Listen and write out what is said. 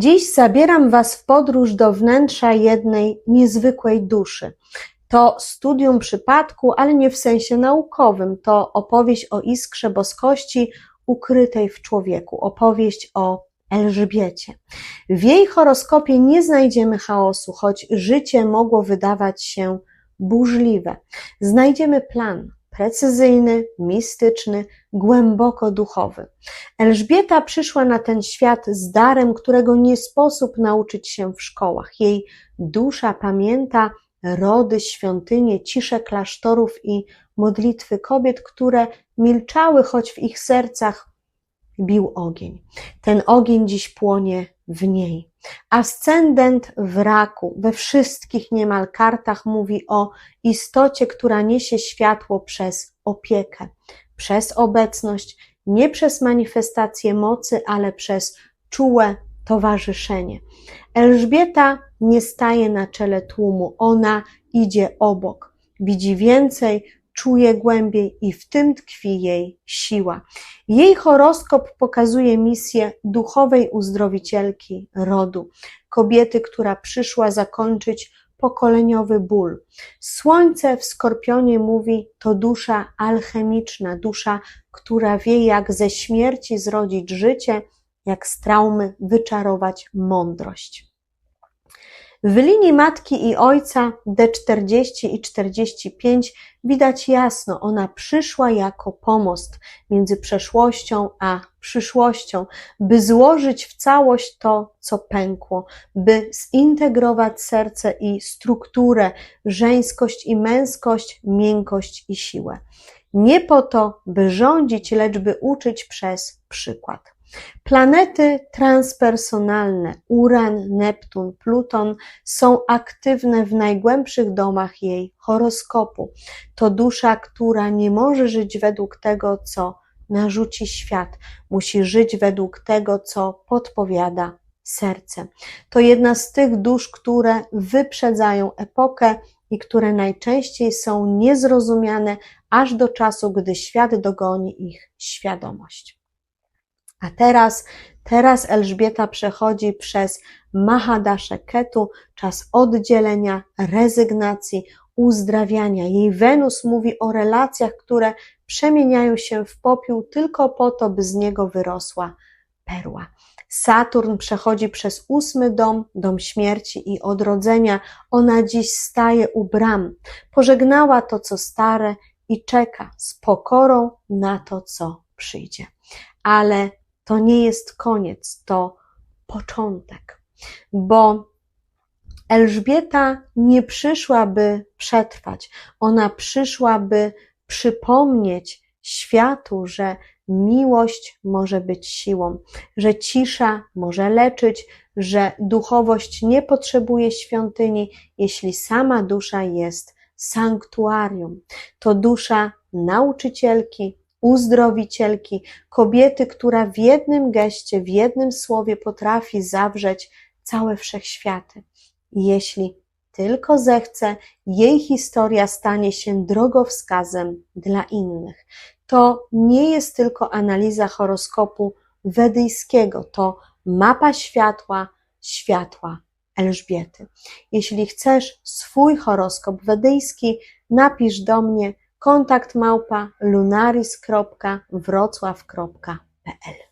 Dziś zabieram Was w podróż do wnętrza jednej niezwykłej duszy. To studium przypadku, ale nie w sensie naukowym. To opowieść o iskrze boskości ukrytej w człowieku, opowieść o Elżbiecie. W jej horoskopie nie znajdziemy chaosu, choć życie mogło wydawać się burzliwe. Znajdziemy plan, precyzyjny, mistyczny, głęboko duchowy. Elżbieta przyszła na ten świat z darem, którego nie sposób nauczyć się w szkołach. Jej dusza pamięta rody, świątynie, cisze klasztorów i modlitwy kobiet, które milczały, choć w ich sercach bił ogień. Ten ogień dziś płonie w niej. Ascendent w raku we wszystkich niemal kartach mówi o istocie, która niesie światło przez opiekę, przez obecność, nie przez manifestację mocy, ale przez czułe towarzyszenie. Elżbieta nie staje na czele tłumu, ona idzie obok, widzi więcej, czuje głębiej i w tym tkwi jej siła. Jej horoskop pokazuje misję duchowej uzdrowicielki rodu, kobiety, która przyszła zakończyć pokoleniowy ból. Słońce w skorpionie mówi to dusza alchemiczna, dusza, która wie, jak ze śmierci zrodzić życie, jak z traumy wyczarować mądrość. W linii matki i ojca D40 i 45 widać jasno, ona przyszła jako pomost między przeszłością a przyszłością, by złożyć w całość to, co pękło, by zintegrować serce i strukturę, żeńskość i męskość, miękkość i siłę. Nie po to, by rządzić, lecz by uczyć przez przykład. Planety transpersonalne Uran, Neptun, Pluton są aktywne w najgłębszych domach jej horoskopu. To dusza, która nie może żyć według tego, co narzuci świat, musi żyć według tego, co podpowiada serce. To jedna z tych dusz, które wyprzedzają epokę i które najczęściej są niezrozumiane aż do czasu, gdy świat dogoni ich świadomość. A teraz, teraz Elżbieta przechodzi przez Mahadasha Ketu, czas oddzielenia, rezygnacji, uzdrawiania. Jej Wenus mówi o relacjach, które przemieniają się w popiół tylko po to, by z niego wyrosła perła. Saturn przechodzi przez ósmy dom, dom śmierci i odrodzenia. Ona dziś staje u bram. Pożegnała to, co stare i czeka z pokorą na to, co przyjdzie. Ale to nie jest koniec, to początek, bo Elżbieta nie przyszła, by przetrwać, ona przyszła, by przypomnieć światu, że miłość może być siłą, że cisza może leczyć, że duchowość nie potrzebuje świątyni, jeśli sama dusza jest sanktuarium. To dusza nauczycielki, uzdrowicielki, kobiety, która w jednym geście, w jednym słowie potrafi zawrzeć całe wszechświaty. Jeśli tylko zechce, jej historia stanie się drogowskazem dla innych. To nie jest tylko analiza horoskopu wedyjskiego, to mapa światła, światła Elżbiety. Jeśli chcesz swój horoskop wedyjski, napisz do mnie kontakt małpa lunaris.wrocław.pl